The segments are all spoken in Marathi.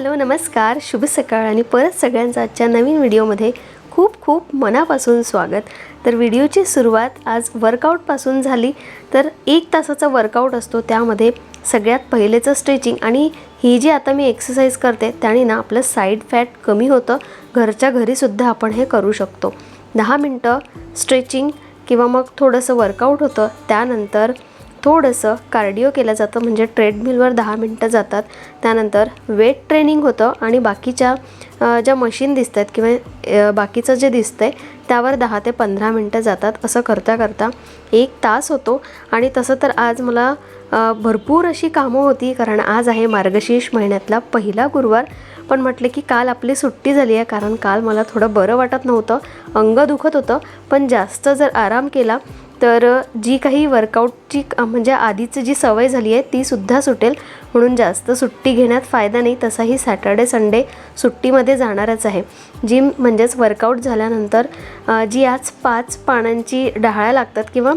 हॅलो नमस्कार. शुभ सकाळ आणि परत सगळ्यांचं आजच्या नवीन व्हिडिओमध्ये खूप खूप मनापासून स्वागत. तर व्हिडिओची सुरुवात आज वर्कआउटपासून झाली. तर एक तासाचा वर्कआउट असतो त्यामध्ये सगळ्यात पहिलेचं स्ट्रेचिंग आणि ही जी आता मी एक्सरसाइज करते त्याने ना आपलं साईड फॅट कमी होतं. घरच्या घरीसुद्धा आपण हे करू शकतो. दहा मिनटं स्ट्रेचिंग किंवा मग थोडंसं वर्कआउट होतं. त्यानंतर थोडंसं कार्डिओ केलं जातं म्हणजे ट्रेडमिलवर दहा मिनटं जातात. त्यानंतर वेट ट्रेनिंग होतं आणि बाकीच्या ज्या मशीन दिसत आहेत किंवा बाकीचं जे दिसतं आहे त्यावर दहा ते पंधरा मिनटं जातात. असं करता करता एक तास होतो. आणि तसं तर आज मला भरपूर अशी कामं होती कारण आज आहे मार्गशीर्ष महिन्यातला पहिला गुरुवार. पण म्हटलं की काल आपली सुट्टी झाली आहे कारण काल मला थोडं बरं वाटत नव्हतं. अंग दुखत होतं. पण जास्त जर आराम केला तर जी काही वर्कआउटची म्हणजे आधीची जी सवय झाली आहे तीसुद्धा सुटेल. म्हणून जास्त सुट्टी घेण्यात फायदा नाही. तसाही सॅटर्डे संडे सुट्टीमध्ये जाणारच आहे. जिम म्हणजेच वर्कआउट झाल्यानंतर जी आज पाच पानांची डहाळ्या लागतात किंवा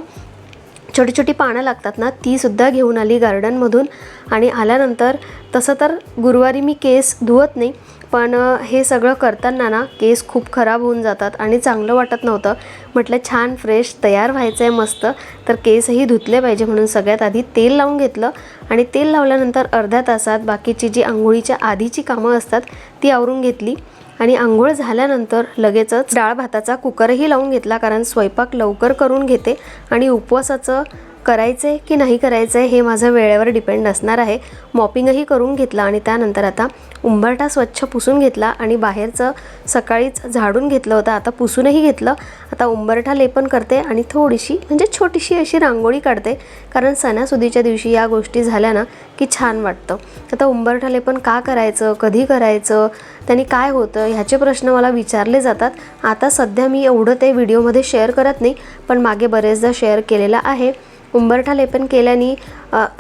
छोटी छोटी पानं लागतात ना तीसुद्धा घेऊन आली गार्डनमधून आणि आल्यानंतर तसं तर गुरुवारी मी केस धुवत नाही पण हे सगळं करताना ना केस खूप खराब होऊन जातात आणि चांगलं वाटत नव्हतं. म्हटलं छान फ्रेश तयार व्हायचं आहे मस्त. तर केसही धुतले पाहिजे म्हणून सगळ्यात आधी तेल लावून घेतलं. आणि तेल लावल्यानंतर अर्ध्या तासात बाकीची जी आंघोळीच्या आधीची कामं असतात ती आवरून घेतली. आणि आंघोळ झाल्यानंतर लगेचच डाळ भाताचा कुकरही लावून घेतला कारण स्वयंपाक लवकर करून घेते आणि उपवासाचं करायचं आहे की नाही करायचं आहे हे माझं वेळेवर डिपेंड असणार आहे. मॉपिंगही करून घेतलं आणि त्यानंतर आता उंबरठा स्वच्छ पुसून घेतला आणि बाहेरचं सकाळीच झाडून घेतलं होतं. आता पुसूनही घेतलं. आता उंबरठा लेपन करते आणि थोडीशी म्हणजे छोटीशी अशी रांगोळी काढते. कारण सणासुदीच्या दिवशी या गोष्टी झाल्या ना की छान वाटतं. आता उंबरठा लेपन का करायचं कधी करायचं त्यांनी काय होतं ह्याचे प्रश्न मला विचारले जातात. आता सध्या मी एवढं ते व्हिडिओमध्ये शेअर करत नाही पण मागे बरेचदा शेअर केलेलं आहे. उंबरठा लेपन केल्याने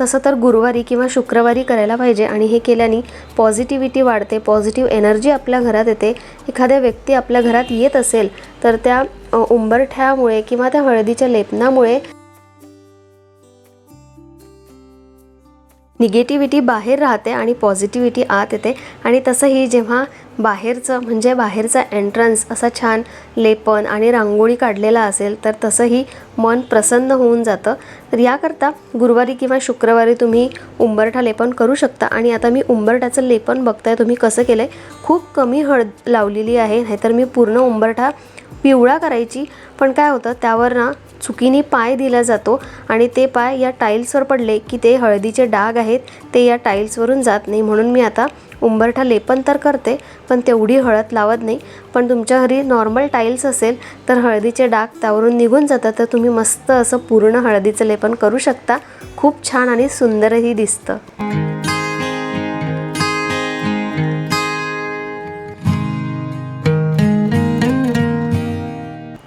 तसं तर गुरुवारी किंवा शुक्रवारी करायला पाहिजे आणि हे केल्याने पॉझिटिव्हिटी वाढते पॉझिटिव्ह एनर्जी आपल्या घरात येते. एखाद्या व्यक्ती आपल्या घरात येत असेल तर त्या उंबरठ्यामुळे किंवा त्या हळदीच्या लेपनामुळे निगेटिव्हिटी बाहेर राहते आणि पॉझिटिव्हिटी आत येते. आणि तसंही जेव्हा बाहेरचं म्हणजे बाहेरचा एंट्रन्स असा छान लेपन आणि रांगोळी काढलेला असेल तर तसंही मन प्रसन्न होऊन जातं. तर याकरता गुरुवारी किंवा शुक्रवारी तुम्ही उंबरठा लेपन करू शकता. आणि आता मी उंबरठाचं लेपन बघताय तुम्ही कसं केलं आहे खूप कमी हळद लावलेली आहे नाहीतर मी पूर्ण उंबरठा पिवळा करायची. पण काय होतं त्यावर ना चुकीने पाय दिला जातो आणि ते पाय या टाईल्सवर पडले की ते हळदीचे डाग आहेत ते या टाईल्सवरून जात नाही. म्हणून मी आता उंबरठा लेपन तर करते पण तेवढी हळद लावत नाही. पण तुमच्या घरी नॉर्मल टाईल्स असेल तर हळदीचे डाग त्यावरून निघून जातात. तर तुम्ही मस्त असं पूर्ण हळदीचं लेपन करू शकता. खूप छान आणि सुंदरही दिसतं.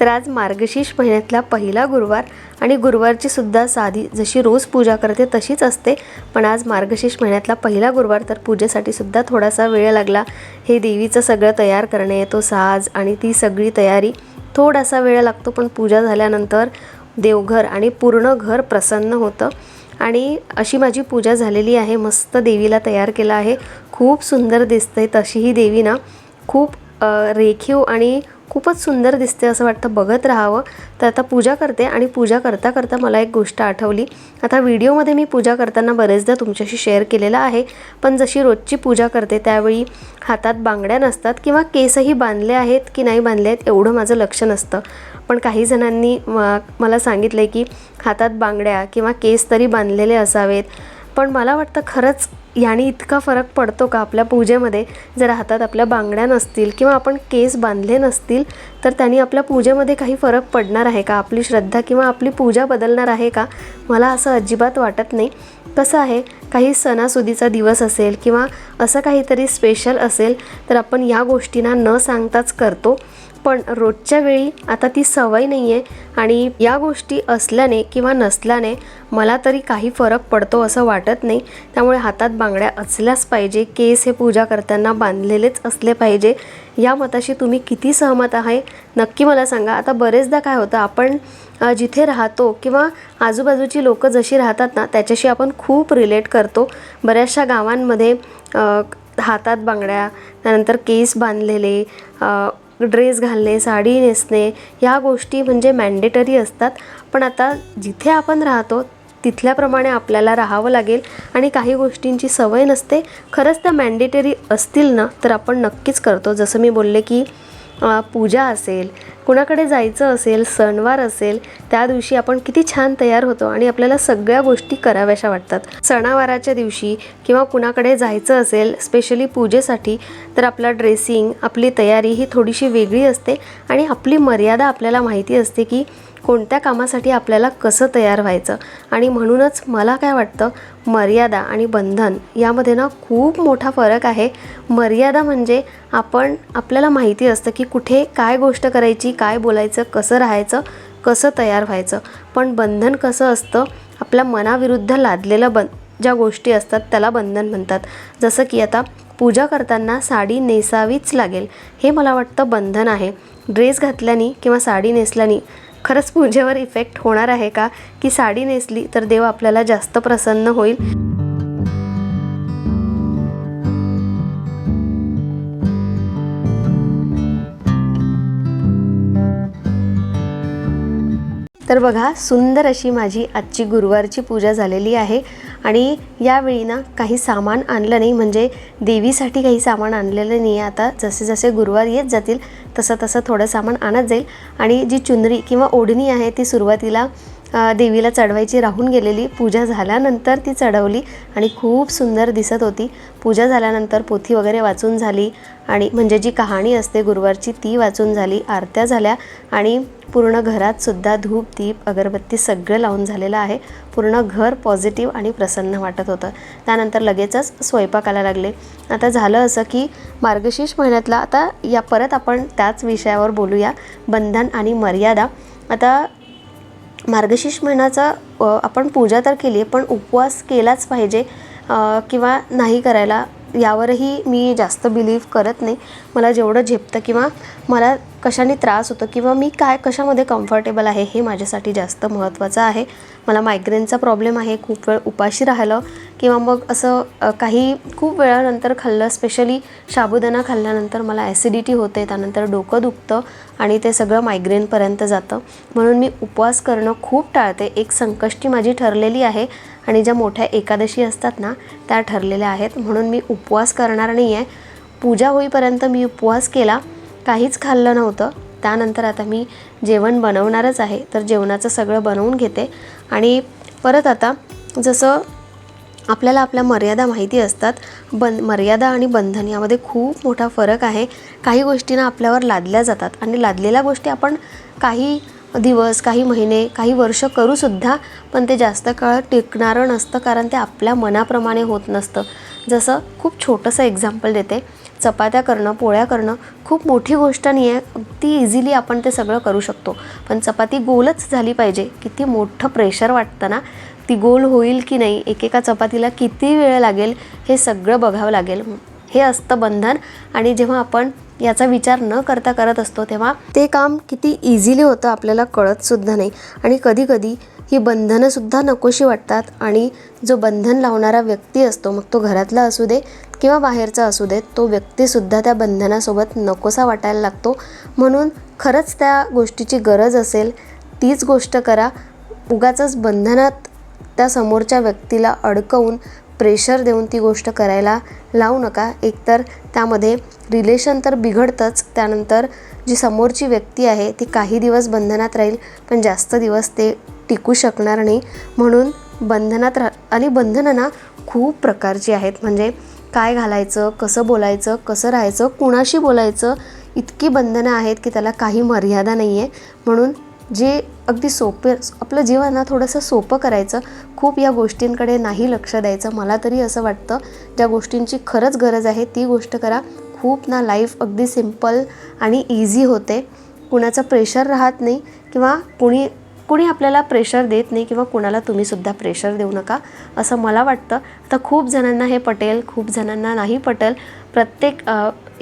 तर आज मार्गशीर्ष महिन्यातला पहिला गुरुवार आणि गुरुवारची सुद्धा साधी जशी रोज पूजा करते तशीच असते. पण आज मार्गशीर्ष महिन्यातला पहिला गुरुवार तर पूजेसाठी सुद्धा थोडासा वेळ लागला. हे देवीचं सगळं तयार करणे तो साज आणि ती सगळी तयारी थोडासा वेळ लागतो. पण पूजा झाल्यानंतर देवघर आणि पूर्ण घर प्रसन्न होतं. आणि अशी माझी पूजा झालेली आहे. मस्त देवीला तयार केलं आहे. खूप सुंदर दिसते तशी ही देवी ना. खूप रेखीव आणि खूपच सुंदर दिसते असं वाटतं बघत राहावं. तर आता पूजा करते आणि पूजा करता करता मला एक गोष्ट आठवली. आता व्हिडिओमध्ये मी पूजा करताना बरेचदा तुमच्याशी शेअर केलेला आहे. पण जशी रोजची पूजा करते त्यावेळी हातात बांगड्या नसतात किंवा केसही बांधले आहेत की नाही बांधले आहेत एवढं माझं लक्ष नसतं. पण काही जणांनी मला सांगितलं आहे की हातात बांगड्या किंवा केस तरी बांधलेले असावेत. पण मला वाटतं खरंच याने इतका फरक पडतो का आपल्या पूजेमध्ये? जर हातात आपल्या बांगड्या नसतील किंवा आपण केस बांधले नसतील तर त्यांनी आपल्या पूजेमध्ये काही फरक पडणार आहे का? आपली श्रद्धा किंवा आपली पूजा बदलणार आहे का? मला असं अजिबात वाटत नाही. कसं आहे? काही सणासुदीचा दिवस असेल किंवा असं काहीतरी स्पेशल असेल तर आपण या गोष्टींना न सांगताच करतो. पण रोजच्या वेळी आता ती सवय नाही आहे आणि या गोष्टी असल्याने किंवा नसल्याने मला तरी काही फरक पडतो असं वाटत नाही. त्यामुळे हातात बांगड्या असल्याच पाहिजे केस हे पूजा करताना बांधलेलेच असले पाहिजे. या मताशी तुम्ही किती सहमत आहे? नक्की मला सांगा. आता बरेचदा काय होतं आपण जिथे राहतो किंवा आजूबाजूची लोकं जशी राहतात ना त्याच्याशी आपण खूप रिलेट करतो. बऱ्याचशा गावांमध्ये हातात बांगड्या त्यानंतर केस बांधलेले ड्रेस घालणे साडी नेसणे ह्या गोष्टी म्हणजे मॅन्डेटरी असतात. पण आता जिथे आपण राहतो तिथल्याप्रमाणे आपल्याला राहावं लागेल आणि काही गोष्टींची सवय नसते. खरंच त्या मॅन्डेटरी असतील ना तर आपण नक्कीच करतो. जसं मी बोलले की पूजा असेल कुणाकडे जायचं असेल सणवार असेल त्या दिवशी आपण किती छान तयार होतो आणि आपल्याला सगळ्या गोष्टी कराव्याशा वाटतात. सणावाराच्या दिवशी किंवा कुणाकडे जायचं असेल स्पेशली पूजेसाठी तर आपला ड्रेसिंग आपली तयारी ही थोडीशी वेगळी असते आणि आपली मर्यादा आपल्याला माहिती असते की कोणत्या कामासाठी आपल्याला कसं तयार व्हायचं? आणि म्हणूनच मला काय वाटतं मर्यादा आणि बंधन यामध्ये ना खूप मोठा फरक आहे. मर्यादा म्हणजे आपण आपल्याला माहिती असतं की कुठे काय गोष्ट करायची काय बोलायचं कसं राहायचं कसं तयार व्हायचं. पण बंधन कसं असतं? आपल्या मनाविरुद्ध लादलेलं बन ज्या गोष्टी असतात त्याला बंधन म्हणतात. जसं की आता पूजा करताना साडी नेसावीच लागेल. हे मला वाटतं बंधन आहे. ड्रेस घातल्याने किंवा साडी नेसल्याने खरंच पूजेवर इफेक्ट होणार आहे का? की साडी नेसली तर देव आपल्याला जास्त प्रसन्न होईल? तर बघा सुंदर अशी माझी आजची गुरुवारची पूजा झालेली आहे. आणि यावेळी ना काही सामान आणलं नाही. म्हणजे देवीसाठी काही सामान आणलेलं नाही आहे आता जसे जसे गुरुवार येत जातील तसं तसं थोडं सामान आणत जाईल. आणि जी चुनरी किंवा ओढणी आहे ती सुरुवातीला देवीला चढवायची राहून गेलेली. पूजा झाल्यानंतर ती चढवली आणि खूप सुंदर दिसत होती. पूजा झाल्यानंतर पोथी वगैरे वाचून झाली आणि म्हणजे जी कहाणी असते गुरुवारची ती वाचून झाली. आरत्या झाल्या आणि पूर्ण घरात सुद्धा धूप दीप अगरबत्ती सगळं लावून झालेलं आहे. पूर्ण घर पॉझिटिव्ह आणि प्रसन्न वाटत होतं. त्यानंतर लगेचच स्वयंपाकाला लागले. आता झालं असं की मार्गशीर्ष महिन्यातला आता या परत आपण त्याच विषयावर बोलूया. बंधन आणि मर्यादा. आता मार्गशीर्ष महिन्याचा आपण पूजा तर केली आहे पण उपवास केलाच पाहिजे किंवा नाही करायला यावरही मी जास्त बिलीव करत नाही. मला जेवढं झेपतं किंवा मला कशाने त्रास होतो किंवा मी काय कशामध्ये कम्फर्टेबल आहे हे माझ्यासाठी जास्त महत्त्वाचं आहे. मला मायग्रेनचा प्रॉब्लेम आहे खूप वेळ उपाशी राहिलं किंवा मग असं काही खूप वेळानंतर खाल्लं स्पेशली साबुदाणा खाल्ल्यानंतर मला ॲसिडिटी होते त्यानंतर डोकं दुखतं आणि ते सगळं मायग्रेनपर्यंत जातं. म्हणून मी उपवास करणं खूप टाळते. एक संकष्टी माझी ठरलेली आहे आणि ज्या मोठ्या एकादशी असतात ना त्या ठरलेल्या आहेत. म्हणून मी उपवास करणार नाही आहे पूजा होईपर्यंत मी उपवास केला. काहीच खाल्लं नव्हतं. त्यानंतर आता मी जेवण बनवणारच आहे. तर जेवणाचं सगळं बनवून घेते. आणि परत आता जसं आपल्याला आपल्या मर्यादा माहिती असतात बन मर्यादा आणि बंधन यामध्ये खूप मोठा फरक आहे. काही गोष्टींना आपल्यावर लादल्या जातात आणि लादलेल्या गोष्टी आपण काही दिवस काही महिने काही वर्ष करूसुद्धा पण ते जास्त काळ टिकणारं नसतं कारण ते आपल्या मनाप्रमाणे होत नसतं. जसं खूप छोटंसं एक्झाम्पल देते. चपात्या करणं पोळ्या करणं खूप मोठी गोष्ट नाही आहे अगदी इझिली आपण ते सगळं करू शकतो. पण चपाती गोलच झाली पाहिजे. किती मोठं प्रेशर वाटतं ना? ती गोल होईल की नाही? एकेका चपातीला किती वेळ लागेल? हे सगळं बघावं लागेल. हे असतं बंधन. आणि जेव्हा आपण याचा विचार न करता करत असतो तेव्हा ते काम किती इझिली होतं आपल्याला कळतसुद्धा नाही. आणि कधीकधी ही बंधनंसुद्धा नकोशी वाटतात आणि जो बंधन लावणारा व्यक्ती असतो मग तो घरातला असू दे किंवा बाहेरचा असू दे तो व्यक्तीसुद्धा त्या बंधनासोबत नकोसा वाटायला लागतो. म्हणून खरंच त्या गोष्टीची गरज असेल तीच गोष्ट करा. उगाचंच बंधनात त्या समोरच्या व्यक्तीला अडकवून प्रेशर देऊन ती गोष्ट करायला लावू नका. एकतर त्यामध्ये रिलेशन तर बिघडतंच त्यानंतर जी समोरची व्यक्ती आहे ती काही दिवस बंधनात राहील पण जास्त दिवस ते टिकू शकणार नाही. म्हणून बंधनात राह आणि बंधनं ना खूप प्रकारची आहेत. म्हणजे काय घालायचं कसं बोलायचं कसं राहायचं कुणाशी बोलायचं इतकी बंधनं आहेत की त्याला काही मर्यादा नाही आहे म्हणून जे अगदी सोपे आपलं जीवन ना थोडंसं सोपं करायचं. खूप या गोष्टींकडे नाही लक्ष द्यायचं. मला तरी असं वाटतं ज्या गोष्टींची खरंच गरज आहे ती गोष्ट करा. खूप ना लाईफ अगदी सिंपल आणि इझी होते. कुणाचं प्रेशर राहत नाही किंवा कुणी कुणी आपल्याला प्रेशर देत नाही किंवा कुणाला तुम्हीसुद्धा प्रेशर देऊ नका असं मला वाटतं. आता खूप जणांना हे पटेल खूप जणांना नाही पटेल. प्रत्येक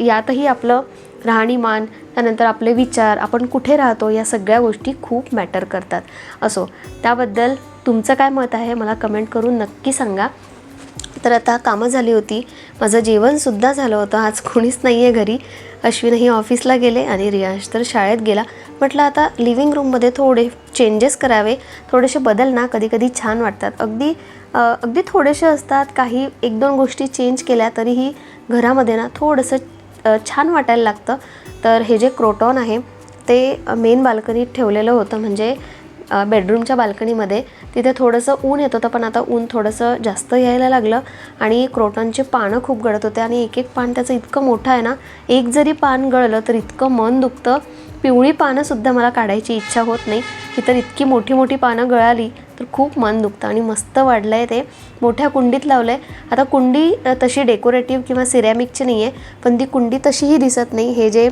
यातही आपलं राहणीमान त्यानंतर आपले विचार आपण कुठे राहतो या सगळ्या गोष्टी खूप मॅटर करतात. असो त्याबद्दल तुमचं काय मत आहे मला कमेंट करून नक्की सांगा. तर आता कामं झाली होती. माझं जेवणसुद्धा झालं होतं. आज कोणीच नाही आहे घरी. अश्विनही ऑफिसला गेले आणि रियांश तर शाळेत गेला. म्हटलं आता लिव्हिंग रूममध्ये थोडे चेंजेस करावे. थोडेसे बदल ना कधीकधी छान वाटतात. अगदी अगदी थोडेसे असतात काही एक दोन गोष्टी चेंज केल्या तरीही घरामध्ये ना थोडंसं छान वाटायला लागतं. तर हे जे क्रोटॉन आहे ते मेन बाल्कनीत ठेवलेलं होतं. म्हणजे बेडरूमच्या बाल्कनीमध्ये तिथे थोडंसं ऊन येत होतं पण आता ऊन थोडंसं जास्त यायला लागलं. आणि क्रोटॉनचे पानं खूप गळत होते. आणि एक एक पान त्याचं इतकं मोठं आहे ना एक जरी पान गळलं तर इतकं मन दुखतं. पिवळी पानंसुद्धा मला काढायची इच्छा होत नाही. ही तर इतकी मोठी मोठी पानं गळाली तर खूप मन दुखतं आणि मस्त वाढलं आहे ते. मोठ्या कुंडीत लावलं आहे आता कुंडी तशी डेकोरेटिव्ह किंवा सिरॅमिकची नाही आहे पण ती कुंडी तशीही दिसत नाही. हे जे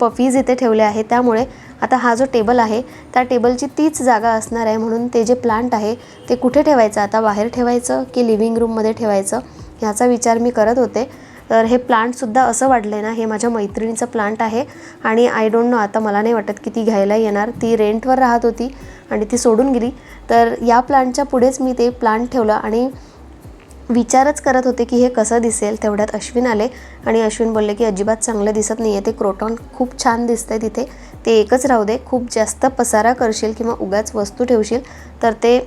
पफीज इथे ठेवले आहे त्यामुळे आता हा जो टेबल आहे त्या टेबलची तीच जागा असणार आहे. म्हणून ते जे प्लांट आहे ते कुठे ठेवायचं? आता बाहेर ठेवायचं की लिव्हिंग रूममध्ये ठेवायचं? ह्याचा विचार मी करत होते. तर हे प्लांटसुद्धा असं वाढलं आहे ना हे माझ्या मैत्रिणीचं प्लांट आहे. आणि आय डोंट नो आता मला नाही वाटत की ती घ्यायला येणार. ती रेंटवर राहत होती आणि ती सोडून गेली. तर या प्लांटच्या पुढेच मी ते प्लांट ठेवलं आणि विचारच करत होते की हे कसं दिसेल. तेवढ्यात अश्विन आले आणि अश्विन बोलले की अजिबात चांगलं दिसत नाही आहे ते क्रोटॉन खूप छान दिसतंय तिथे. ते एकच राहू दे खूप जास्त पसारा करशील किंवा उगाच वस्तू ठेवशील तर ते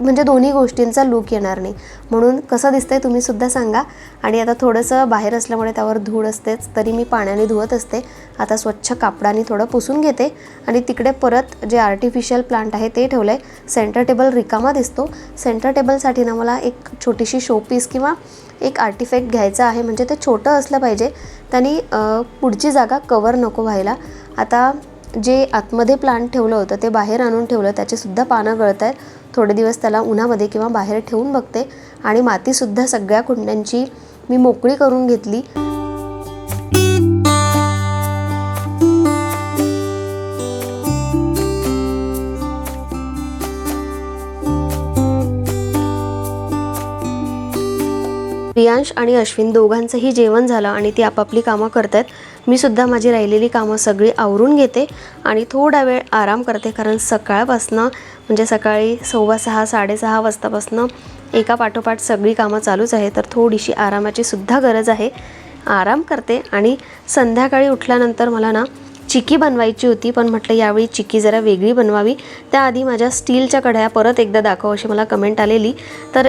म्हणजे दोन्ही गोष्टींचा लूक येणार नाही. म्हणून कसं दिसतंय तुम्ही सुद्धा सांगा. आणि आता थोडंसं बाहेर असल्यामुळे त्यावर धूळ असतेच तरी मी पाण्याने धुवत असते. आता स्वच्छ कापडाने थोडं पुसून घेते. आणि तिकडे परत जे आर्टिफिशियल प्लांट आहे ते ठेवलं आहे सेंटर टेबल रिकामा दिसतो. सेंटर टेबलसाठी ना मला एक छोटीशी शोपीस किंवा एक आर्टिफॅक्ट घ्यायचा आहे. म्हणजे ते छोटं असलं पाहिजे. त्यांनी पुढची जागा कवर नको व्हायला. आता जे आतमध्ये प्लांट ठेवलं होतं ते बाहेर आणून ठेवलं त्याचेसुद्धा पानं गळत आहेत थोडे दिवस त्याला उन्हामध्ये किंवा बाहेर ठेवून बघते. आणि मातीसुद्धा सगळ्या कुंड्यांची मी मोकळी करून घेतली. प्रियांश आणि अश्विन दोघांचंही जेवण झालं आणि ती आपापली कामं करत आहेत मी सुद्धा माझी राहिलेली कामं सगळी आवरून घेते आणि थोडा वेळ आराम करते कारण सकाळपासनं म्हणजे सकाळी सव्वा सहा साडेसहा वाजतापासनं एका पाठोपाठ सगळी कामं चालूच आहे. तर थोडीशी आरामाची सुद्धा गरज आहे. आराम करते आणि संध्याकाळी उठल्यानंतर मला ना चिकी बनवायची होती पण म्हटलं यावेळी चिकी जरा वेगळी बनवावी. त्याआधी माझ्या स्टीलच्या कढाया परत एकदा दाखव अशी मला कमेंट आलेली. तर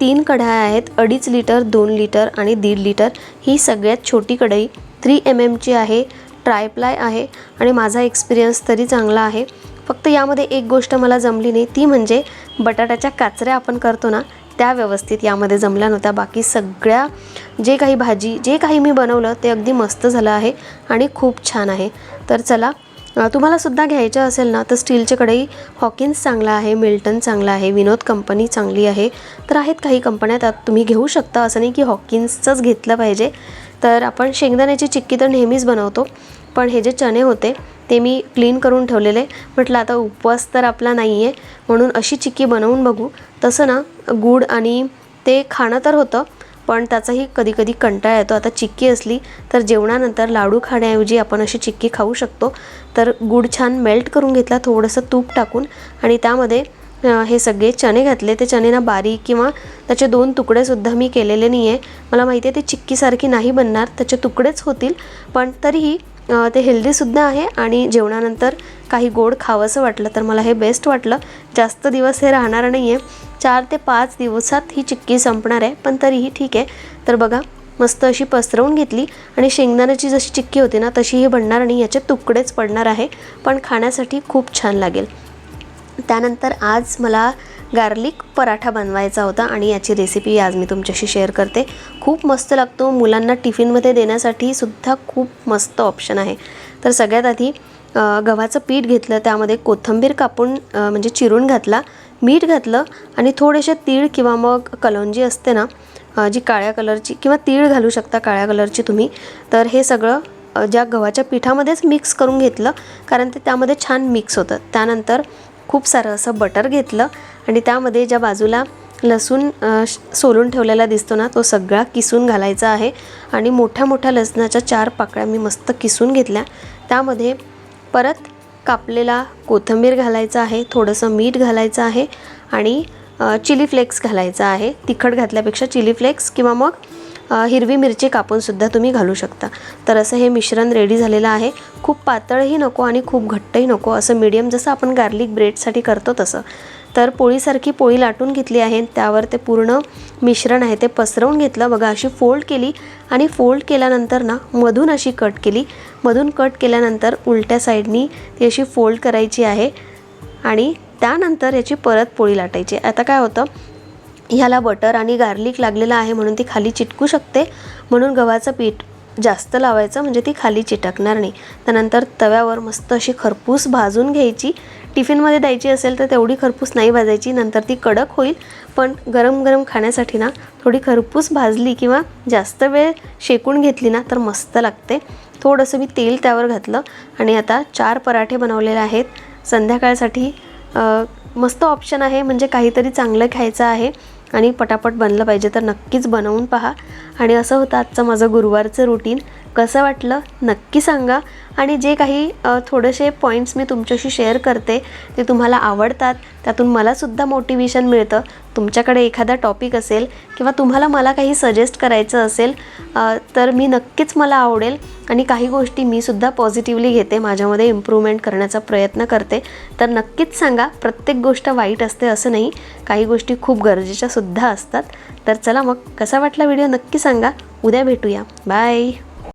तीन कढाया आहेत अडीच लिटर दोन लिटर आणि दीड लिटर. ही सगळ्यात छोटी कढई थ्री एम एमची आहे ट्रायप्लाय आहे आणि माझा एक्सपिरियन्स तरी चांगला आहे. फक्त यामध्ये एक गोष्ट मला जमली नाही ती म्हणजे बटाट्याच्या काचऱ्या आपण करतो ना त्या व्यवस्थित यामध्ये जमल्या नव्हत्या. बाकी सगळ्या जे काही भाजी जे काही मी बनवलं ते अगदी मस्त झालं आहे आणि खूप छान आहे. तर चला तुम्हालासुद्धा तुम्हाला सुद्धा घ्यायचं असेल ना तर स्टीलचे कढई हॉकिन्स चांगला आहे मिल्टन चांगला आहे विनोद कंपनी चांगली आहे. तर आहेत काही कंपन्या त्यात तुम्ही घेऊ शकता. असं नाही की हॉकिन्सचंच घेतलं पाहिजे. तर आपण शेंगदाण्याची चिक्की तर नेहमीच बनवतो पण हे जे चणे होते ते मी क्लीन करून ठेवलेले. म्हटलं आता उपवास तर आपला नाही आहे म्हणून अशी चिक्की बनवून बघू. तसं ना गूळ आणि ते खाणं तर होतं पण त्याचाही कधी कधी कंटाळा येतो. आता चिक्की असली तर जेवणानंतर लाडू खाण्याऐवजी आपण अशी चिक्की खाऊ शकतो. तर गूळ छान मेल्ट करून घेतला थोडंसं तूप टाकून आणि त्यामध्ये हे सगळे चणे घातले. ते चणे ना बारीक किंवा त्याचे दोन तुकडेसुद्धा मी केलेले नाही आहे मला माहिती आहे ते चिक्कीसारखी नाही बनणार त्याचे तुकडेच होतील पण तरीही ते हेल्दीसुद्धा आहे आणि जेवणानंतर काही गोड खावंसं वाटलं तर मला हे बेस्ट वाटलं. जास्त दिवस हे राहणार नाही आहे चार ते पाच दिवसात ही चिक्की संपणार आहे पण तरीही ठीक आहे. तर बघा मस्त अशी पसरवून घेतली आणि शेंगदाण्याची जशी चिक्की होती ना तशी ही बनणार आणि याचे तुकडेच पडणार आहे पण खाण्यासाठी खूप छान लागेल. त्यानंतर आज मला गार्लिक पराठा बनवायचा होता आणि याची रेसिपी आज मी तुमच्याशी शेअर करते. खूप मस्त लागतो मुलांना टिफिनमध्ये देण्यासाठी सुद्धा खूप मस्त ऑप्शन आहे. तर सगळ्यात आधी गव्हाचं पीठ घेतलं त्यामध्ये कोथिंबीर कापून म्हणजे चिरून घातला. मीठ घातलं आणि थोडेसे तीळ किंवा मग कलौंजी असते ना जी काळ्या कलरची किंवा तीळ घालू शकता काळ्या कलरची तुम्ही तर हे सगळं ज्या गव्हाच्या पिठामध्येच मिक्स करून घेतलं कारण ते त्यामध्ये छान मिक्स होतं. त्यानंतर खूप सारं असं बटर घेतलं आणि त्यामध्ये ज्या बाजूला लसूण सोलून ठेवलेला दिसतो ना तो सगळा किसून घालायचा आहे आणि मोठ्या मोठ्या लसणाच्या चार पाकळ्या मी मस्त किसून घेतल्या. त्यामध्ये परत कापलेला कोथिंबीर घालायचा आहे थोडंसं मीठ घालायचं आहे आणि चिली फ्लेक्स घालायचा आहे. तिखट घातल्यापेक्षा चिली फ्लेक्स किंवा मग हिरवी मिरची कापूनसुद्धा तुम्ही घालू शकता. तर असं हे मिश्रण रेडी झालेलं आहे. खूप पातळही नको आणि खूप घट्टही नको. असं मीडियम जसं आपण गार्लिक ब्रेडसाठी करतो तसं. तर पोळीसारखी पोळी लाटून घेतली आहे. त्यावर ते पूर्ण मिश्रण आहे. ते पसरवून घेतलं. बघा अशी फोल्ड केली आणि फोल्ड केल्यानंतर ना मधून अशी कट केली. मधून कट केल्यानंतर उलट्या साईडनी ती अशी फोल्ड करायची आहे आणि त्यानंतर याची परत पोळी लाटायची आता काय होतं ह्याला बटर आणि गार्लिक लागलेलं आहे म्हणून ती खाली चिटकू शकते. म्हणून गव्हाचं पीठ जास्त लावायचं म्हणजे ती खाली चिटकणार नाही. त्यानंतर तव्यावर मस्त अशी खरपूस भाजून घ्यायची. टिफिनमध्ये द्यायची असेल तर तेवढी खरपूस नाही भाजायची नंतर ती कडक होईल. पण गरम गरम खाण्यासाठी ना थोडी खरपूस भाजली किंवा जास्त वेळ शेकून घेतली ना तर मस्त लागते. थोडंसं मी तेल त्यावर घातलं आणि आता चार पराठे बनवलेले आहेत. संध्याकाळसाठी मस्त ऑप्शन आहे म्हणजे काहीतरी चांगलं खायचं आहे. आणि पटापट बनलं पाहिजे तर नक्कीच बनवून पहा. आणि असं होतं आजचं माझं गुरुवारचं रुटीन कसं वाटलं नक्की सांगा. आणि जे काही थोडेसे पॉईंट्स मी तुमच्याशी शेअर करते ते तुम्हाला आवडतात त्यातून मलासुद्धा मोटिवेशन मिळतं. तुमच्याकडे एखादा टॉपिक असेल किंवा तुम्हाला मला काही सजेस्ट करायचं असेल तर मी नक्कीच मला आवडेल. आणि काही गोष्टी मी सुद्धा पॉझिटिव्हली घेते माझ्यामध्ये इम्प्रूव्हमेंट करण्याचा प्रयत्न करते. तर नक्कीच सांगा प्रत्येक गोष्ट वाईट असते असं नाही काही गोष्टी खूप गरजेच्यासुद्धा असतात. तर चला मग कसा वाटला व्हिडिओ नक्की सांगा. उद्या भेटूया. बाय